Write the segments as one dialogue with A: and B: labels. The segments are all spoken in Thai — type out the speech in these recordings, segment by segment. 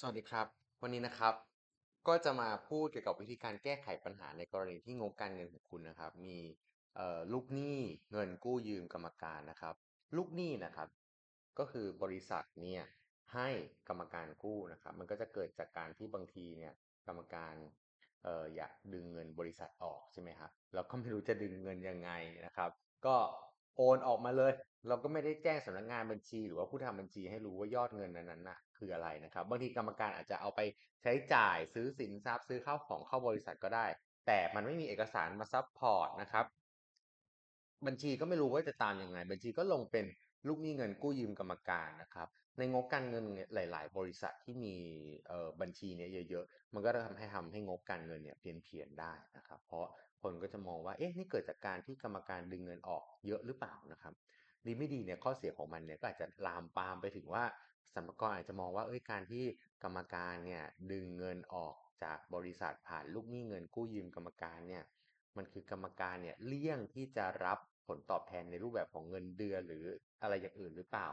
A: สวัสดีครับ วันนี้นะครับ ก็จะมาพูดเกี่ยวกับวิธีการแก้ไขปัญหาในกรณีที่งบการเงินของคุณนะครับ มีเอ่อลูกหนี้เงินกู้ยืมกรรมการนะครับ ลูกหนี้นะครับ ก็คือบริษัทเนี่ยให้กรรมการกู้นะครับ มันก็จะเกิดจากการที่บางทีเนี่ยกรรมการเอ่ออยากดึงเงินบริษัทออกใช่ไหมครับแล้วก็ไม่รู้จะดึงเงินยังไงนะครับ ก็โอนออกมาเลย เราก็ไม่ได้แจ้งสำนักงานบัญชี หรือว่าผู้ทำบัญชีให้รู้ว่ายอดเงินนั้นน่ะ คืออะไรนะครับ บางทีกรรมการอาจจะเอาไปใช้จ่ายซื้อสินทรัพย์ซื้อข้าวของเข้าบริษัทก็ได้ แต่มันไม่มีเอกสารมาซัพพอร์ตนะครับ บัญชีก็ไม่รู้ว่าจะตามยังไง บัญชีก็ลงเป็นลูกหนี้เงินกู้ยืมกรรมการนะครับ ในงบการเงินหลาย ๆ บริษัทที่มีบัญชีเนี้ยเยอะ ๆ มันก็จะทำให้ทำให้งบการเงินเนี่ยเพี้ยนๆได้นะครับ เพราะคนก็จะมองว่า เอ๊ะ นี่เกิดจากการที่กรรมการดึงเงินออกเยอะหรือเปล่านะครับ ดีไม่ดีเนี่ยข้อเสียของมันเนี่ยก็อาจจะลามปามไปถึงว่า สรรพากรอาจจะมองว่าเอ้ยการที่กรรมการเนี่ยดึงเงินออกจากบริษัทผ่านลูกหนี้เงินกู้ยืมกรรมการเนี่ยมันคือกรรมการเนี่ยเลี่ยงที่จะรับผลตอบแทนในรูปแบบของเงินเดือนหรืออะไรอย่างอื่นหรือเปล่า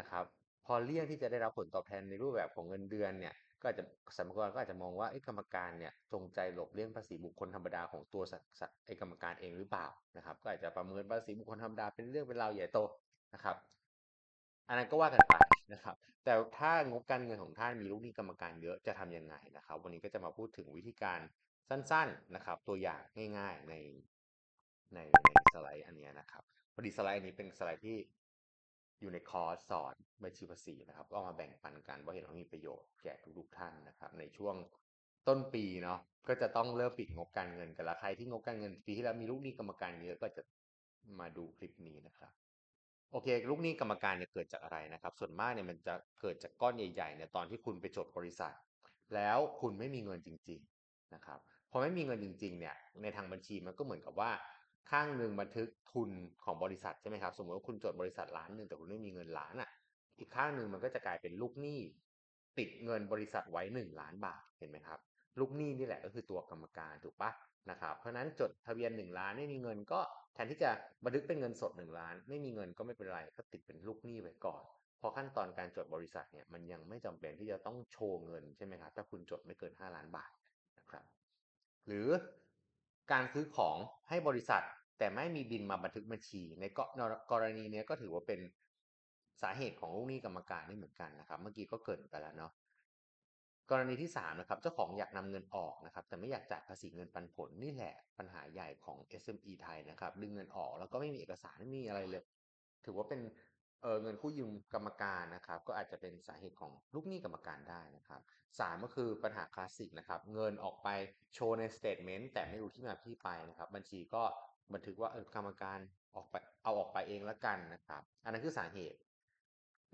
A: นะครับ พอเลี่ยงที่จะได้รับผลตอบแทนในรูปแบบของเงินเดือนเนี่ยก็อาจจะสรรพากรก็อาจจะมองว่าไอ้กรรมการเนี่ยจงใจหลบเลี่ยงภาษีบุคคลธรรมดาของตัวไอ้กรรมการเองหรือเปล่านะครับ ก็อาจจะประเมินภาษีบุคคลธรรมดาเป็นเรื่องเป็นราวใหญ่โตนะครับ อันนั้นก็ว่ากันไป นะครับ แต่ถ้างบการเงินของท่านมีลูกหนี้กรรมการเยอะจะทำยังไงนะครับ วันนี้ก็จะมาพูดถึงวิธีการสั้นๆนะครับ ตัวอย่างง่ายๆในในในสไลด์อันเนี้ยนะครับพอดีสไลด์นี้เป็นสไลด์ที่อยู่ในคอร์สสอนบัญชีภาษีนะครับ ก็เอามาแบ่งปันกันว่าเห็นว่ามีประโยชน์แก่ทุกๆท่านนะครับ ในช่วงต้นปีเนาะก็จะต้องเริ่มปิดงบการเงินกันล้วใครที่งบการเงินปีที่แล้วมีลูกหนี้กรรมการเยอะก็จะมาดูคลิปนี้นะครับ โอเค ลูกหนี้กรรมการเนี่ยเกิดจากอะไรนะครับ ส่วนมากเนี่ยมันจะเกิดจากก้อนใหญ่ๆเนี่ยตอนที่คุณไปจดบริษัท แล้วคุณไม่มีเงินจริง ๆนะครับพอไม่มีเงินจริงๆเนี่ยในทางบัญชีมันก็เหมือนกับว่า ข้างหนึ่งบันทึกทุนของบริษัทใช่ไหมครับสมมติว่าคุณจดบริษัทล้านหนึ่งแต่คุณไม่มีเงินล้านอะ อีกข้างหนึ่งมันก็จะกลายเป็นลูกหนี้ติดเงินบริษัทไว้หนึ่งล้านบาทเห็นไหมครับ ลูกหนี้นี่แหละก็คือตัวกรรมการถูกปะนะครับเพราะฉะนั้นจดทะเบียนหนึ่งล้านไม่มีเงินก็แทนที่จะบันทึกเป็นเงินสดหนึ่งล้าน ไม่มีเงินก็ไม่เป็นไรก็ติดเป็นลูกหนี้ไว้ก่อนพอขั้นตอนการจดบริษัทเนี่ยมันยังไม่จำเป็นที่จะต้องโชว์เงินใช่ไหมครับถ้าคุณจดไม่เกิน 5 ล้านบาทนะครับ หรือการซื้อของให้บริษัทแต่ไม่มีบินมาบันทึกบัญชี ในกรณีนี้ก็ถือว่าเป็นสาเหตุของลูกหนี้กรรมการนี่เหมือนกันนะครับ เมื่อกี้ก็เกิดไปแล้วเนาะ กรณีที่3นะครับเจ้าของอยากนำเงินออกนะครับแต่ไม่อยากจ่ายภาษีเงินปันผลนี่แหละปัญหาใหญ่ของ SME ไทยนะครับดึงเงินออกแล้วก็ไม่มีเอกสารไม่มีอะไรเลย ถือว่าเป็นเเงินกู้ยืมกรรมการนะครับก็อาจจะเป็นสาเหตุของลูกหนี้กรรมการได้นะครับสามก็คือปัญหาคลาสสิกนะครับเงินออกไปโชว์ในสเตทเมนต์แต่ไม่รู้ที่มาที่ไปนะครับบัญชีก็บันทึกว่าเออกรรมการออกไปเอาออกไปเองแล้วกันนะครับ อันนั้นคือสาเหตุ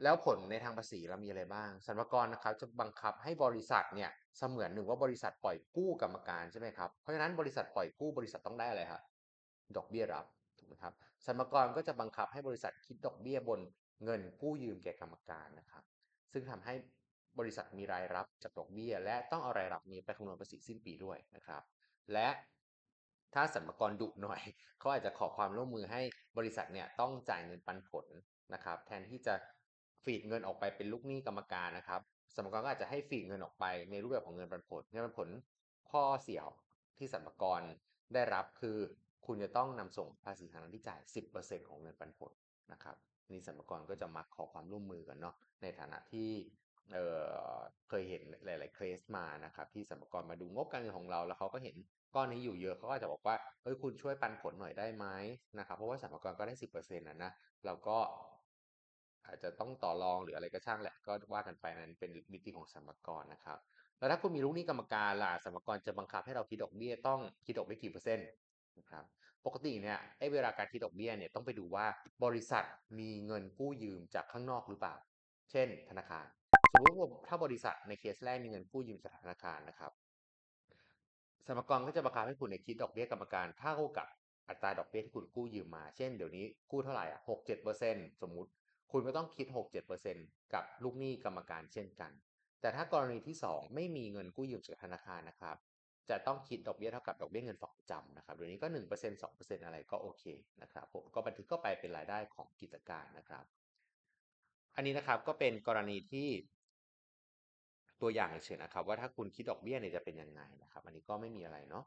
A: แล้วผลในทางภาษีเรามีอะไรบ้างสรรพากรนะครับจะบังคับให้บริษัทเนี่ยเสมือนหนึ่งว่าบริษัทปล่อยกู้กรรมการใช่ไหมครับเพราะฉะนั้นบริษัทปล่อยกู้บริษัทต้องได้อะไรครับดอกเบี้ยรับถูกไหมครับสรรพากรก็จะบังคับให้บริษัทคิดดอกเบี้ยบนเงินกู้ยืมแก่กรรมการนะครับ ซึ่งทำให้บริษัทมีรายรับจากดอกเบี้ย และต้องเอารายรับนี้ไปคำนวณภาษีสิ้นปีด้วยนะครับ และถ้าสรรพากรดุหน่อยเขาอาจจะขอความร่วมมือให้บริษัทเนี่ยต้องจ่ายเงินปันผลนะครับ แทนที่จะ ฟีดเงินออกไปเป็นลูกหนี้กรรมการนะครับสรรพากรก็อาจจะให้ฟีดเงินออกไปในรูปแบบของเงินปันผลเงินปันผลข้อเสียที่สรรพากรได้รับคือคุณจะต้องนำส่งภาษีทางที่จ่าย 10%ของเงินปันผลนะครับนี่สรรพากรก็จะมักขอความร่วมมือกันเนาะในฐานะที่เเคยเห็นหลาย ๆ เคสมานะครับที่สรรพากรมาดูงบการเงินของเรา แล้วเขาก็เห็นก้อนนี้อยู่เยอะเขาก็จะบอกว่าเฮ้ยคุณช่วยปันผลหน่อยได้ไหมนะครับเพราะว่าสรรพากรก็ได้สิบเปอร์เซ็นต์นะนะเราก็ อาจจะต้องต่อรองหรืออะไรก็ช่างแหละก็ว่ากันไปนั้นเป็นมิติของสรรพากรนะครับ แล้วถ้าคุณมีลูกหนี้กรรมการล่ะสรรพากรจะบังคับให้เราคิดดอกเบี้ยต้องคิดดอกเบี้ยกี่เปอร์เซ็นต์นะครับปกติเนี่ยไอ้เวลาการคิดดอกเบี้ยเนี่ยต้องไปดูว่าบริษัทมีเงินกู้ยืมจากข้างนอกหรือเปล่า เช่น ธนาคาร สมมติว่าถ้าบริษัทในเคสแรกมีเงินกู้ยืมจากธนาคารนะครับสรรพากรก็จะบังคับให้คุณในคิดดอกเบี้ยกรรมการเท่ากับอัตราดอกเบี้ยที่คุณกู้ยืมมา เช่นเดี๋ยวนี้กู้เท่าไหร่อะหกเจ็ดเปอร์เซ็นต์สมมติ คุณก็ต้องคิดหกเจ็ดเปอร์เซ็นกับลูกหนี้กรรมการเช่นกัน แต่ถ้ากรณีที่สองไม่มีเงินกู้ยืมจากธนาคารนะครับ จะต้องคิดดอกเบี้ยเท่ากับดอกเบี้ยเงินฝากประจำนะครับเดี๋ยวนี้ก็หนึ่งเปอร์เซ็นสองเปอร์เซ็นอะไรก็โอเคนะครับผมก็บันทึกเข้าไปเป็นรายได้ของกิจการนะครับ อันนี้นะครับก็เป็นกรณีที่ตัวอย่างเฉยๆนะครับ ว่าถ้าคุณคิดดอกเบี้ยเนี่ยจะเป็นยังไงนะครับ อันนี้ก็ไม่มีอะไรเนาะ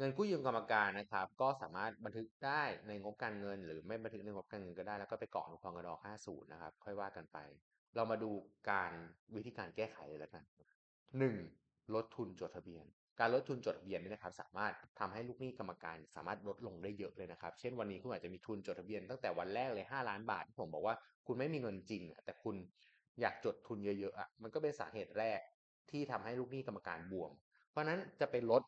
A: เงินกู้ยืมกรรมการนะครับ ก็สามารถบันทึกได้ในงบการเงิน หรือไม่บันทึกในงบการเงินก็ได้ แล้วก็ไปเกรอกในพงด50นะครับ ค่อยว่ากันไป เรามาดูการวิธีการแก้ไขเลยแล้วกัน 1. ลดทุนจดทะเบียน การลดทุนจดทะเบียนนี่นะครับ สามารถทำให้ลูกหนี้กรรมการสามารถลดลงได้เยอะเลยนะครับ เช่นวันนี้คุณอาจจะมีทุนจดทะเบียนตั้งแต่วันแรกเลย 5 ล้านบาทที่ผมบอกว่าคุณไม่มีเงินจริง แต่คุณอยากจดทุนเยอะๆอะมันก็เป็นสาเหตุแรกที่ทำให้ลูกหนี้กรรมการบวม เพราะฉะนั้นจะไปลด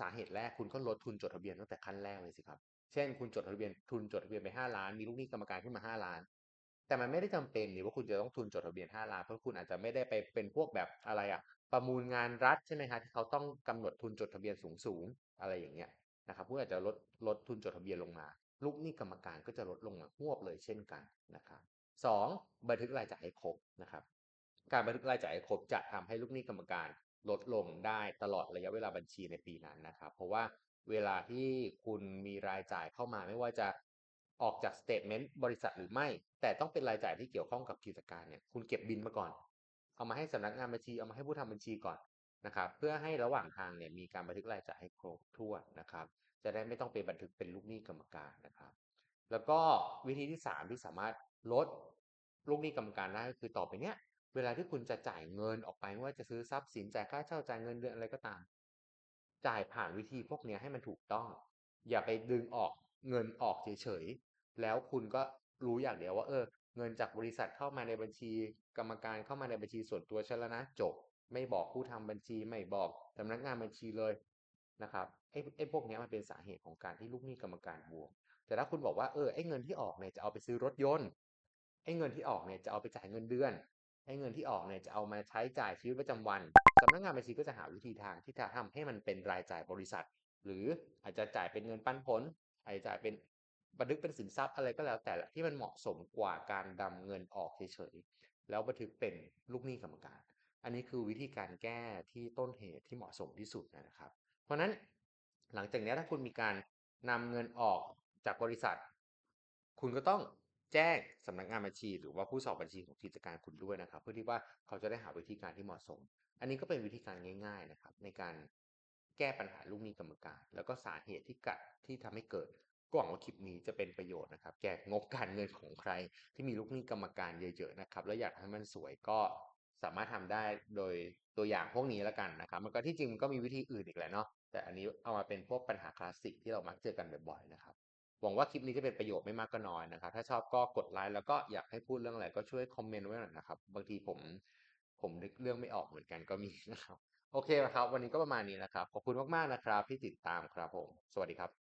A: สาเหตุแรกคุณก็ลดทุนจดทะเบียนตั้งแต่ขั้นแรกเลยสิครับ เช่น คุณจดทะเบียนทุนจดทะเบียนไป 5 ล้าน มีลูกหนี้กรรมการขึ้นมา 5 ล้าน แต่มันไม่ได้จำเป็นนี่ว่าคุณจะต้องทุนจดทะเบียน 5 ล้าน เพราะคุณอาจจะไม่ได้ไปเป็นพวกแบบอะไรอะประมูลงานรัฐใช่ไหมครับที่เขาต้องกำหนดทุนจดทะเบียนสูงๆอะไรอย่างเงี้ยนะครับคุณออาจจะลดลดทุนจดทะเบียนลงมา ลูกหนี้กรรมการก็จะลดลงมาหวบเลยเช่นกันนะครับสองบันทึกรายจ่ายให้ครบนะครับ การบันทึกรายจ่ายให้ครบจะทำให้ลูกหนี้กรรมการ ลดลงได้ตลอดระยะเวลาบัญชีในปีนั้นนะครับ เพราะว่าเวลาที่คุณมีรายจ่ายเข้ามาไม่ว่าจะออกจากสเตทเมนต์บริษัทหรือไม่ แต่ต้องเป็นรายจ่ายที่เกี่ยวข้องกับกิจการเนี่ยคุณเก็บบินมาก่อน เอามาให้สำนักงานบัญชีเอามาให้ผู้ทำบัญชีก่อนนะครับเพื่อให้ระหว่างทางเนี่ยมีการบันทึกรายจ่ายให้ครบถ้วนนะครับ จะได้ไม่ต้องไปบันทึกเป็นลูกหนี้กรรมการนะครับ แล้วก็วิธีที่ 3 ที่สามารถลดลูกหนี้กรรมการได้ก็คือต่อไปเนี้ย เวลาที่คุณจะจ่ายเงินออกไปไม่ว่าจะซื้อทรัพย์สินจ่ายค่าเช่าจ่ายเงินเดือนอะไรก็ตาม จ่ายผ่านวิธีพวกนี้ให้มันถูกต้อง อย่าไปดึงออกเงินออกเฉยๆแล้วคุณก็รู้อย่างเดียวว่าเออ เงินจากบริษัทเข้ามาในบัญชี กรรมการเข้ามาในบัญชีส่วนตัวฉันแล้วนะจบ ไม่บอกผู้ทำบัญชีไม่บอกสำนักงานบัญชีเลยนะครับไอ้ไอ้พวกนี้มันเป็นสาเหตุของการที่ลูกหนี้กรรมการบวมแต่ถ้าคุณบอกว่าเออไอ้เงินที่ออกเนี่ยจะเอาไปซื้อรถยนต์ไอ้เงินที่ออกเนี่ยจะเอาไปจ่ายเงินเดือน ไอ้เงินที่ออกเนี่ยจะเอามาใช้จ่ายชีวิตประจำวันสำนักงานบัญชีก็จะหาวิธีทางที่จะทำให้มันเป็นรายจ่ายบริษัท หรืออาจจะจ่ายเป็นเงินปันผลอาจจะจ่ายเป็นบันทึกเป็นสินทรัพย์อะไรก็แล้วแต่ที่มันเหมาะสมกว่าการดำเงินออกเฉยๆแล้วบันทึกเป็นลูกหนี้กรรมการ อันนี้คือวิธีการแก้ที่ต้นเหตุที่เหมาะสมที่สุดนะครับ เพราะนั้นหลังจากนี้ถ้าคุณมีการนำเงินออกจากบริษัท คุณก็ต้อง แจ้งสำนักงานบัญชี หรือว่าผู้สอบบัญชีของกิจการคุณด้วยนะครับ เพื่อที่ว่าเขาจะได้หาวิธีการที่เหมาะสม อันนี้ก็เป็นวิธีการง่าย ๆนะครับ ในการแก้ปัญหาลูกหนี้กรรมการ แล้วก็สาเหตุที่กัดที่ทำให้เกิดก็หวังว่าคลิปนี้จะเป็นประโยชน์นะครับ แก้งบการเงินของใคร ที่มีลูกหนี้กรรมการเยอะๆนะครับ แล้วอยากให้มันสวยก็สามารถทำได้โดยตัวอย่างพวกนี้แล้วกันนะครับ มันก็ที่จริงมันก็มีวิธีอื่นอีกแหละเนาะแต่อันนี้เอามาเป็นพวกปัญหาคลาสสิกที่เรามักเจอกันบ่อยๆนะครับ หวังว่าคลิปนี้จะเป็นประโยชน์ไม่มากก็น้อยนะครับ ถ้าชอบก็กดไลค์แล้วก็อยากให้พูดเรื่องอะไรก็ช่วยคอมเมนต์ไว้หน่อยนะครับ บางทีผมผมนึกเรื่องไม่ออกเหมือนกันก็มีนะครับ โอเคครับ วันนี้ก็ประมาณนี้นะครับ ขอบคุณมากๆนะครับที่ติดตามครับผม สวัสดีครับ